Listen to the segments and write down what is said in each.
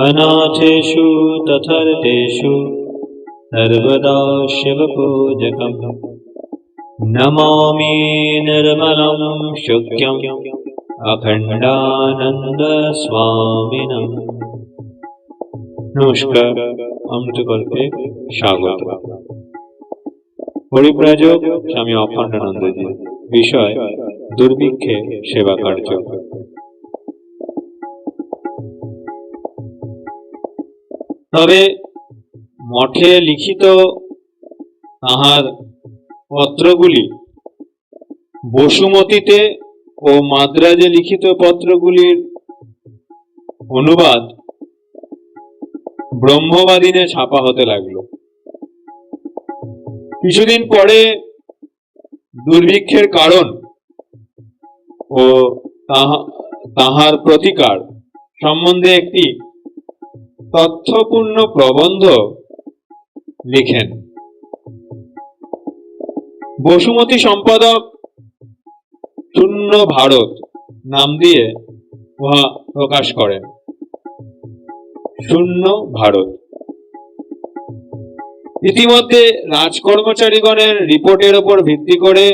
अनाथेषु तथर्तेषु सर्वदा शिवपूजकम् नमामि निर्मलं शुक्यम् अखण्डानन्दस्वामिनम् নমস্কার অমৃতকল্পে স্বাগত পরিব্রাজক স্বামী অখণ্ডানন্দজি বিষয় দুর্ভিক্ষে সেবা কার্য তবে মঠে লিখিত তাহার পত্রগুলি বসুমতীতে ও মাদ্রাজে লিখিত পত্রগুলির অনুবাদ ব্রহ্মবাদিনে ছাপা হতে লাগল। কিছুদিন পরে দুর্ভিক্ষের কারণ ও তাহা- তাহার প্রতিকার সম্বন্ধে একটি তথ্যপূর্ণ প্রবন্ধ লিখেন। বসুমতী সম্পাদক শূন্য ভারত নাম দিয়ে উহা প্রকাশ করেন। শূন্য ভারত। ইতিমধ্যে রাজকর্মচারীগণের রিপোর্টের উপর ভিত্তি করে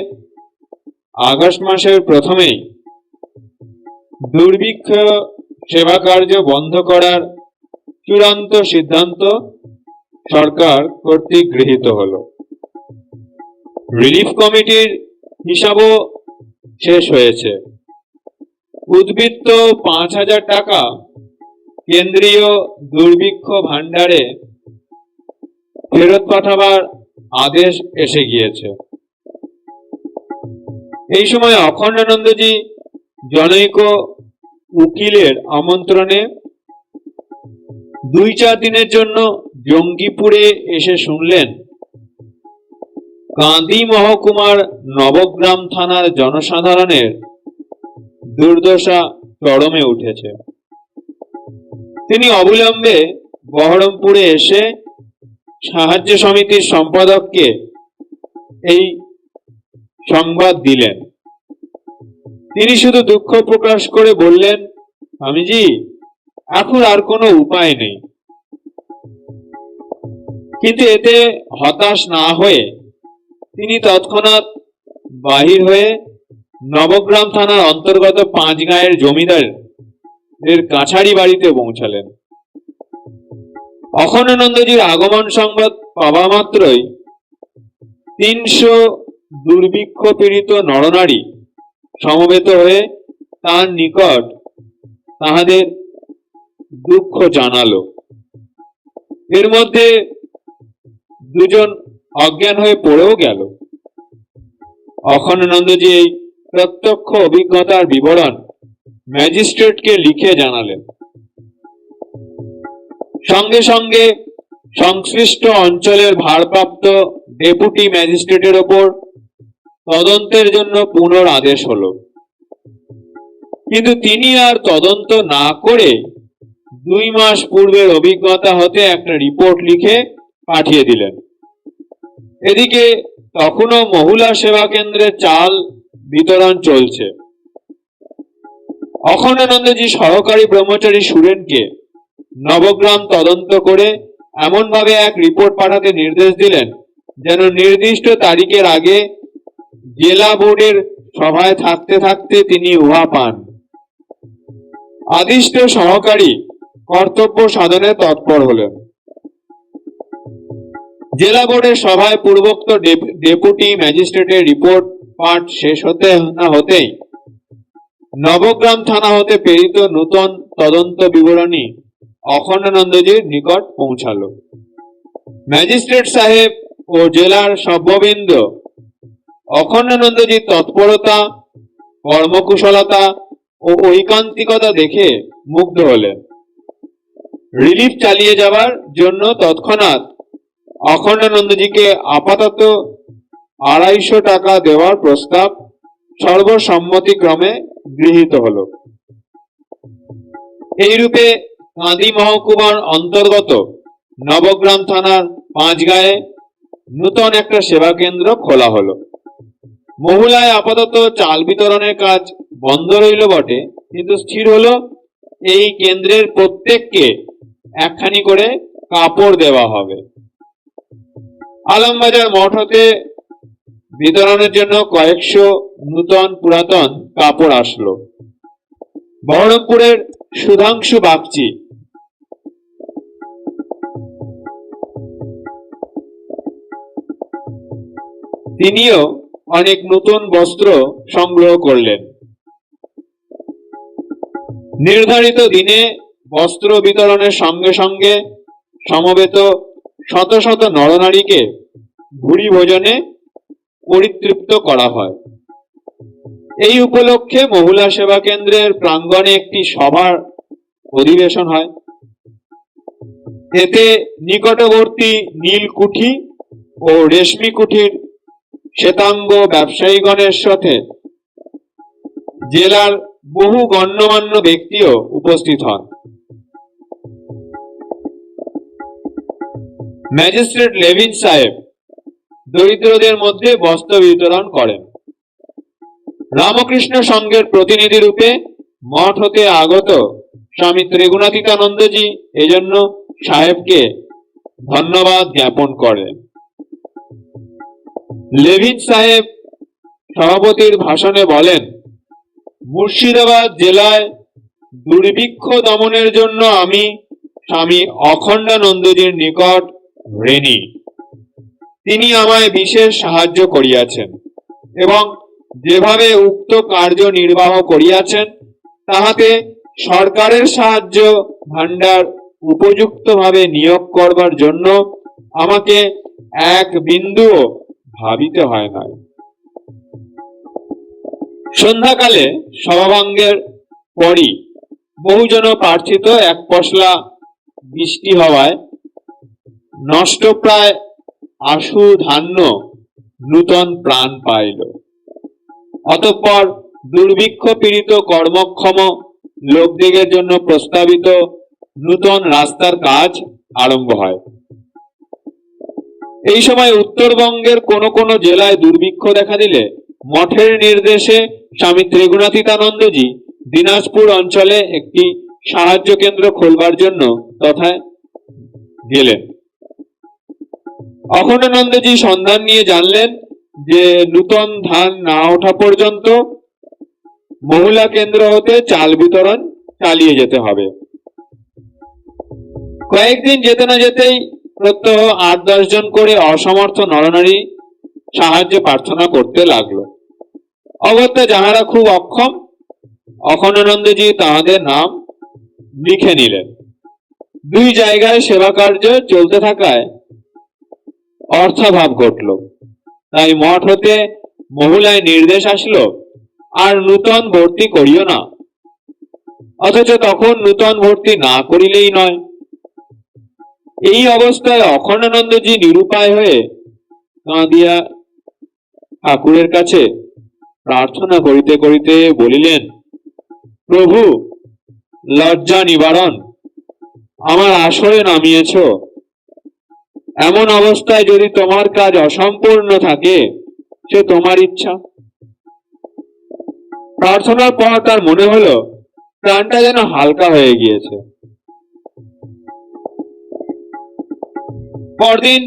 আগস্ট মাসের প্রথমেই দুর্ভিক্ষ সেবা কার্য বন্ধ করার চূড়ান্ত সিদ্ধান্ত সরকার কর্তৃক গৃহীত হল। রিলিফ কমিটির হিসাবও শেষ হয়েছে। উদ্বৃত্ত পাঁচ হাজার টাকা কেন্দ্রীয় দুর্ভিক্ষ ভাণ্ডারে ফেরত পাঠাবার আদেশ এসে গিয়েছে। এই সময় অখণ্ডানন্দজি জনৈক উকিলের আমন্ত্রণে দুই চার দিনের জন্য জঙ্গিপুরে এসে শুনলেন কান্দি মহকুমার নবগ্রাম থানার জনসাধারণের দুর্দশা চরমে উঠেছে। তিনি অবিলম্বে বহরমপুরে এসে সাহায্য সমিতির সম্পাদককে এই সংবাদ দিলেন। তিনি শুধু দুঃখ প্রকাশ করে বললেন, স্বামীজি এখন আর কোনো উপায় নেই। কিন্তু এতে হতাশ না হয়ে তিনি তৎক্ষণাৎ বাহির হয়ে নবগ্রাম থানার অন্তর্গত পাঁচ গাঁয়ের জমিদার এর কাছারি বাড়িতে পৌঁছালেন। অখণ্ডানন্দজির আগমন সংবাদ পাওয়া মাত্রই তিনশো দুর্ভিক্ষ পীড়িত নরনারী সমবেত হয়ে তার নিকট তাহাদের দুঃখ জানালো। এর মধ্যে দুজন অজ্ঞান হয়ে পড়েও গেল। অখণ্ডানন্দজি এই প্রত্যক্ষ অভিজ্ঞতার বিবরণ ম্যাজিস্ট্রেটকে লিখে জানালেন। সঙ্গে সঙ্গে সংশ্লিষ্ট অঞ্চলের ভারপ্রাপ্ত ডেপুটি ম্যাজিস্ট্রেটের ওপর তদন্তের জন্য পুনর আদেশ হলো। কিন্তু তিনি আর তদন্ত না করে দুই মাস পূর্বের অভিজ্ঞতা হতে একটা রিপোর্ট লিখে পাঠিয়ে দিলেন। এদিকে তখনও মহুলা সেবা কেন্দ্রে চাল বিতরণ চলছে। অখণ্ডানন্দজি সহকারী ব্রহ্মচারী সুরেনকে নবগ্রাম তদন্ত করে এমনভাবে এক রিপোর্ট পাঠাতে নির্দেশ দিলেন, যেন নির্দিষ্ট তারিখের আগে জেলা বোর্ডের সভায় থাকতে থাকতে তিনি উহা পান। আদিষ্ট সহকারী কর্তব্য সাধনে তৎপর হলেন। জেলা বোর্ডের সভায় পূর্বোক্ত ডেপুটি ম্যাজিস্ট্রেটের রিপোর্ট পাঠ শেষ হতে না হতেই নবগ্রাম থানা হতে প্রেরিত নূতন তদন্ত বিবরণী অখণ্ডানন্দজির নিকট পৌঁছালো। ম্যাজিস্ট্রেট সাহেব ও জেলার সভ্যবৃন্দ অখণ্ডানন্দজির তৎপরতা, কর্মকুশলতা ও ঐকান্তিকতা দেখে মুগ্ধ হলেন। রিলিফ চালিয়ে যাবার জন্য তৎক্ষণাৎ অখণ্ডানন্দজিকে আপাতত আড়াইশো টাকা দেওয়ার প্রস্তাব সর্বসম্মতিক্রমে গৃহীত হল। এইরূপে কাঁদি মহকুমার অন্তর্গত নবগ্রাম থানার পাঁচগাঁয়ে নূতন একটা সেবা কেন্দ্র খোলা হলো। মহুলায় আপাতত চাল বিতরণের কাজ বন্ধ রইল বটে, কিন্তু স্থির হলো এই কেন্দ্রের প্রত্যেককে একখানি করে কাপড় দেওয়া হবে। আলমবাজার মঠ হতে বিতরণের জন্য কয়েকশো নূতন পুরাতন কাপড় আসলো। বহরমপুরের সুধাংশু বাগচি। তিনিও অনেক নতুন বস্ত্র সংগ্রহ করলেন। নির্ধারিত দিনে বস্ত্র বিতরণের সঙ্গে সঙ্গে সমবেত শত শত নরনারীকে ভুরি ভোজনে পরিতৃপ্ত করা হয়। এই উপলক্ষে মহিলা সেবা কেন্দ্রের প্রাঙ্গণে একটি সভার অধিবেশন হয়। এতে নিকটবর্তী নীলকুঠি ও রেশমি কুঠির শ্বেতাঙ্গ ব্যবসায়ীগণের সাথে জেলার বহু গণ্যমান্য ব্যক্তিও উপস্থিত হন। ম্যাজিস্ট্রেট লেভিন সাহেব দরিদ্রদের মধ্যে বস্ত্র বিতরণ করেন। রামকৃষ্ণ সংঘের প্রতিনিধি রূপে মঠ হতে আগত স্বামী ত্রিগুণাতীতানন্দজি এজন্য সাহেবকে ধন্যবাদ জ্ঞাপন করেন। লেভিন সাহেব সভাপতির ভাষণে বলেন, মুর্শিদাবাদ জেলায় দুর্ভিক্ষ দমনের জন্য আমি স্বামী অখণ্ডানন্দজির নিকট ঋণী তিনি আমায় বিশেষ সাহায্য করিয়াছেন এবং যেভাবে উক্ত কার্য নির্বাহ করিয়াছেন, তাহাতে সরকারের সাহায্য ভান্ডার উপযুক্তভাবে নিয়োগ করবার জন্য আমাকে এক বিন্দুও ভাবিতে হয় নাই। সন্ধ্যাকালে সভাভঙ্গের পরই বহুজন প্রার্থিত এক পশলা বৃষ্টি হওয়ায় নষ্ট প্রায় আশু ধান্য নূতন প্রাণ পাইল। অতঃপর দুর্ভিক্ষ পীড়িত কর্মক্ষম লোকদিগের জন্য প্রস্তাবিত নূতন রাস্তার কাজ আরম্ভ হয়। এই সময় উত্তরবঙ্গের কোন কোন জেলায় দুর্ভিক্ষ দেখা দিলে মঠের নির্দেশে স্বামী ত্রিগুণাতীতানন্দজি দিনাজপুর অঞ্চলে একটি সাহায্য কেন্দ্র খোলবার জন্য তথায় গেলেন। অখণ্ডানন্দজি সন্ধান নিয়ে জানলেন যে নূতন ধান না ওঠা পর্যন্ত মহিলা কেন্দ্র হতে চাল বিতরণ চালিয়ে যেতে হবে। কয়েকদিন যেতে না যেতেই প্রত্যহ আট দশ জন করে অসমর্থ নরনারী সাহায্য প্রার্থনা করতে লাগল। অগত্যা যাহারা খুব অক্ষম, অখণ্ডানন্দজি তাহাদের নাম লিখে নিলেন। দুই জায়গায় সেবা কার্য চলতে থাকায় অর্থাভাব ঘটল। তাই মঠ হতে মহুলায় নির্দেশ আসলো, আর নূতন ভর্তি করিও না। অথচ তখন নূতন ভর্তি না করিলেই নয়। এই অবস্থায় অখণ্ডানন্দজি নিরুপায় হয়ে কাঁদিয়া ঠাকুরের কাছে প্রার্থনা করিতে করিতে বলিলেন, প্রভু, লজ্জা নিবারণ, আমার আসরে নামিয়েছ। এমন অবস্থায় যদি তোমার কাজ অসম্পূর্ণ থাকে, সে তোমার ইচ্ছা। প্রার্থনার পর তার মনে হলো, প্রাণটা যেন হালকা হয়ে গিয়েছে। পরদিন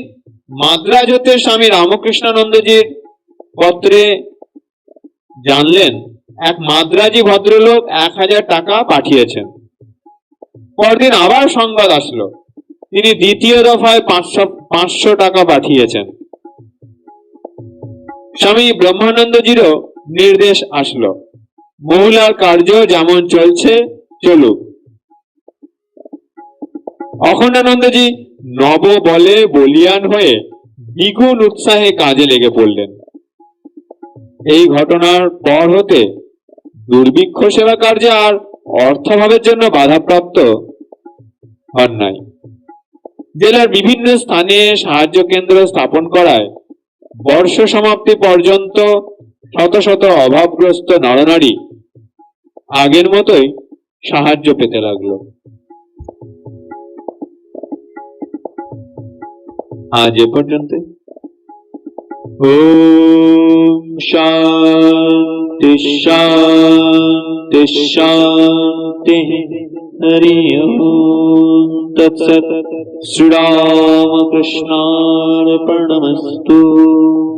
মাদ্রাজ হতে স্বামী রামকৃষ্ণানন্দজির পত্রে জানলেন, এক মাদ্রাজি ভদ্রলোক এক হাজার টাকা পাঠিয়েছেন। পরদিন আবার সংবাদ আসলো। তিনি দ্বিতীয় দফায় পাঁচশো পাঁচশো টাকা পাঠিয়েছেন। স্বামী ব্রহ্মানন্দজিরও নির্দেশ আসলো, মহিলার কার্য যেমন চলছে, চলুক। অখণ্ডানন্দজি নব বলে বলিয়ান হয়ে দ্বিগুণ উৎসাহে কাজে লেগে পড়লেন। এই ঘটনার পর হতে দুর্ভিক্ষ সেবা কার্যে আর অর্থাভাবের জন্য বাধাপ্রাপ্ত হন নাই। জেলার বিভিন্ন স্থানে সাহায্য কেন্দ্র স্থাপন করায় বর্ষ সমাপ্তি পর্যন্ত শত শত অভাবগ্রস্ত নরনারী আগের মতোই সাহায্য পেতে লাগল। আজ এ পর্যন্ত ওম শান্তি শান্তি শান্তি, হরি ওম। तत्सत् श्रीरामकृष्णार्पणमस्तु।